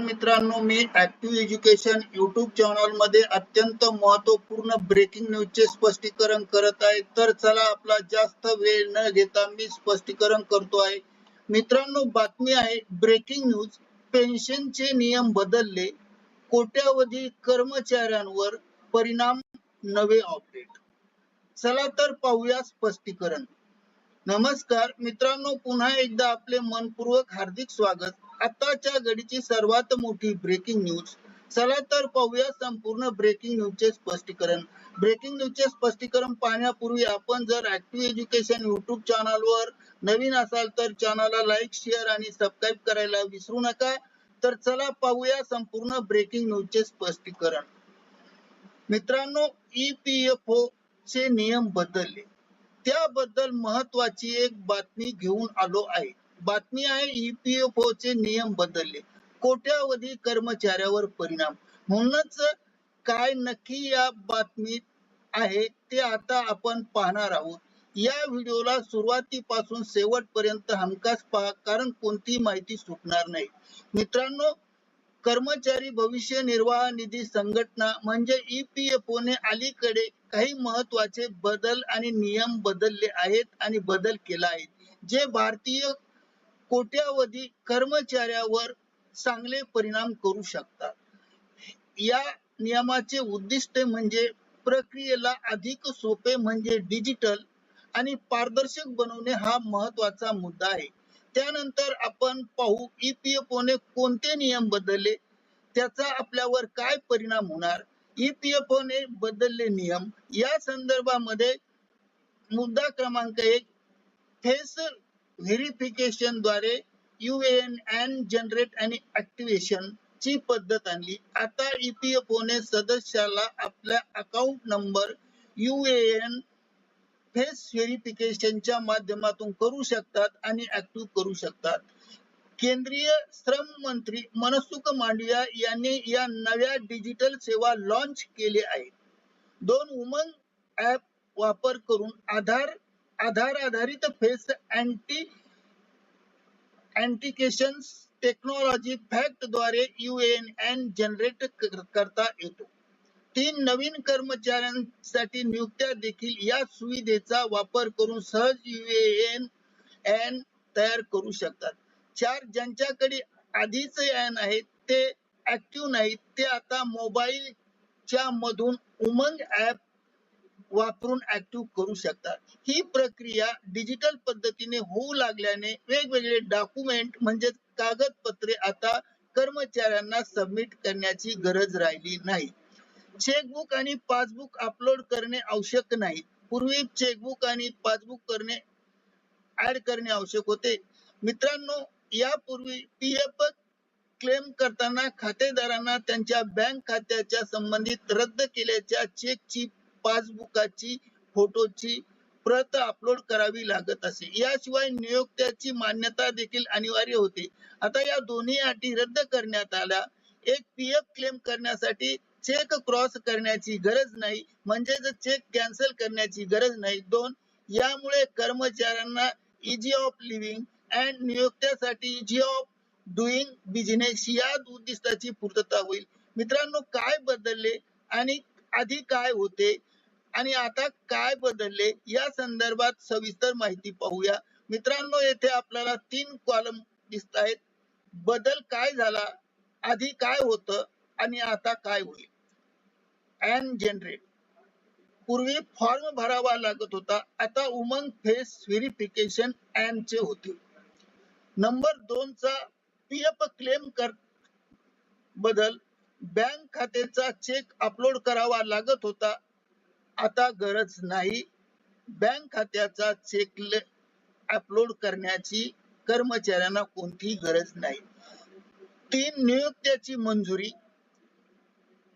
तर मित्रांनो मी ऍक्टिव्ह एज्युकेशन युट्यूब चॅनलमध्ये अत्यंत महत्त्वपूर्ण ब्रेकिंग न्यूज चे स्पष्टीकरण करत आहे. तर चला आपला जास्त वेळ न घेता मी स्पष्टीकरण करतो आहे. मित्रांनो बातमी आहे. ब्रेकिंग न्यूज पेन्शनचे नियम बदलले. कोट्यावधी कर्मचाऱ्यांवर परिणाम नवे अपडेट चला तर पाहूया स्पष्टीकरण. नमस्कार मित्रांनो पुन्हा एकदा आपले मनपूर्वक हार्दिक स्वागत. आताच्या घडीची सर्वात मोठी ब्रेकिंग न्यूज चला तर पाहूया संपूर्ण ब्रेकिंग न्यूजचे स्पष्टीकरण. ब्रेकिंग न्यूजचे स्पष्टीकरण पाहण्यापूर्वी आपण जर ऍक्टिव्ह एज्युकेशन युट्यूब चॅनलवर नवीन असाल तर चॅनलला लाईक शेअर आणि सबस्क्राईब करायला विसरू नका. तर चला पाहूया संपूर्ण ब्रेकिंग न्यूजचे स्पष्टीकरण. मित्रांनो ईपीएफओ चे नियम बदलले. त्याबद्दल महत्वाची एक बातमी घेऊन आलो आहे. बातमी आहे ईपीएफओ चे नियम बदलले. कोट्यावधी कर्मचाऱ्यावर परिणाम. म्हणूनच काय नक्की या बातमीत आहे ते आता आपण पाहणार आहोत. या व्हिडिओला सुरुवातीपासून शेवटपर्यंत हमखास पहा कारण कोणती माहिती सुटणार नाही. मित्रांनो कर्मचारी भविष्य निर्वाह निधी संघटना म्हणजे ईपीएफओ ने अलीकडे काही महत्त्वाचे बदल आणि नियम बदलले आहेत आणि बदल केला आहे. जे भारतीय कोट्यावधी कर्मचाऱ्यावर चांगले परिणाम करू शकतात. या नियमाचे उद्दिष्ट म्हणजे प्रक्रियेला अधिक सोपे म्हणजे डिजिटल आणि पारदर्शक बनवणे हा महत्त्वाचा मुद्दा आहे. त्यानंतर आपण पाहू ईपीएफओ ने कोणते नियम बदलले त्याचा आपल्यावर काय परिणाम होणार ईपीएफओ ने बदलले नियम या संदर्भामध्ये मुद्दा क्रमांक एक फेस व्हेरिफिकेशनद्वारे युएएन एन जनरेट आणि ऍक्टिव्हेशन ची पद्धत आणली. आता ईपीएफओ ने सदस्याला आपल्या अकाउंट नंबर युएएन फेस व्हेरिफिकेशनच्या माध्यमातून करू शकतात आणि ऍक्टिव्ह करू शकतात. केंद्रीय श्रम मंत्री मनसुख मांडविया यांनी या नव्या डिजिटल सेवा लॉन्च केले आहेत. दोन उमंग ऍप वापर करून आधार आधार आधारित फेस अँटी अँटिकेशन टेक्नॉलॉजी फॅक्टद्वारे युएएन एन जनरेट करता येतो. तीन नवीन कर्मचाऱ्यांसाठी नियुक्त्या देखील या सुविधेचा वापर करून सहज युएएन एन तयार करू शकतात. चार ज्यांच्याकडे आधीच एन आहेत ते ऍक्टिव्ह नाहीत ते आता मोबाईलच्या मधून उमंग ऍप वापरून ऍक्टिव्ह करू शकतात. ही प्रक्रिया डिजिटल पद्धतीने होऊ लागल्याने वेगवेगळे डॉक्युमेंट म्हणजे कागदपत्रे आता कर्मचाऱ्यांना सबमिट करण्याची गरज राहिली नाही. चेकबुक आणि पासबुक अपलोड करणे आवश्यक नाही. पूर्वी चेकबुक आणि पासबुक करणे ऍड करणे आवश्यक होते. मित्रांनो यापूर्वी पीएफ क्लेम करताना खातेदारांना त्यांच्या बँक खात्याच्या संबंधित रद्द केल्याच्या चेकची पासबुकाची फोटोची प्रत अपलोड करावी लागत असे. याशिवाय नियोक्त्याची मान्यता देखील अनिवार्य होते. आता या दोन्ही अटी रद्द करण्यात आल्या. एक पी एफ क्लेम करण्यासाठी चेक क्रॉस करण्याची गरज नाही म्हणजेच चेक कॅन्सल करण्याची गरज नाही. दोन यामुळे कर्मचाऱ्यांना इजी ऑफ लिव्हिंग अँड नियोक्त्यासाठी इजी ऑफ डुईंग बिझनेस या उद्दिष्टाची पूर्तता होईल. मित्रांनो काय बदलले आणि आधी काय होते? आणि आता काय बदलले? या संदर्भात सविस्तर माहिती पाहूया. मित्रांनो येथे आपल्याला तीन कॉलम दिसत आहेत. बदल काय झाला? आधी काय होत? आणि आता काय होईल? अँड जनरेट पूर्वी फॉर्म भरावा लागत होता. आता उमंग फेस व्हेरिफिकेशन चे होते नंबर दोन चा पी एफ क्लेम कर बदल. बँक खात्याचा चेक अपलोड करावा लागत होता. आता गरज नाही. बँक खात्याचा चेक अपलोड करण्याची कर्मचाऱ्यांना कोणतीही गरज नाही. तीन नियुक्त्याची मंजुरी.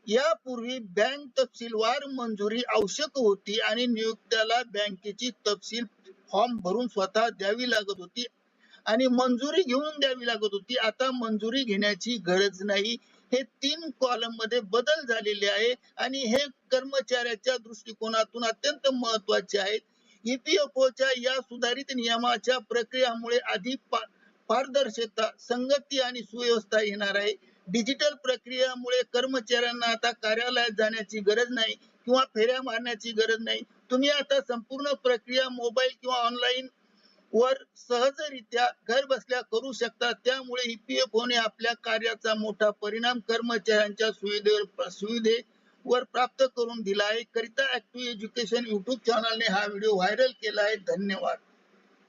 यापूर्वी बँक तपशीलवार मंजुरी आवश्यक होती आणि नियुक्त्याला बँकेची तपशील फॉर्म भरून स्वतः द्यावी लागत होती. आणि मंजुरी घेऊन द्यावी लागत होती. आता मंजुरी घेण्याची गरज नाही. हे तीन कॉलममध्ये बदल झालेले आहे आणि हे कर्मचाऱ्याच्या दृष्टिकोनातून अत्यंत महत्त्वाचे आहेत. ईपीएफओच्या या सुधारित नियमाच्या प्रक्रियामुळे अधिक पारदर्शकता संगती आणि सुव्यवस्था येणार आहे. डिजिटल प्रक्रियामुळे कर्मचाऱ्यांना आता कार्यालयात जाण्याची गरज नाही किंवा फेऱ्या मारण्याची गरज नाही. तुम्ही आता संपूर्ण प्रक्रिया मोबाईल किंवा ऑनलाईन वर सहजरित्या घर बसल्या करू शकतात. त्यामुळे ईपीएफ होणे आपल्या कार्याचा मोठा परिणाम कर्मचाऱ्यांच्या सुविधेवर सुविधेवर प्राप्त करून दिला आहे. करिता ऍक्टिव्ह एज्युकेशन युट्यूब चॅनलने हा व्हिडिओ व्हायरल केला आहे. धन्यवाद.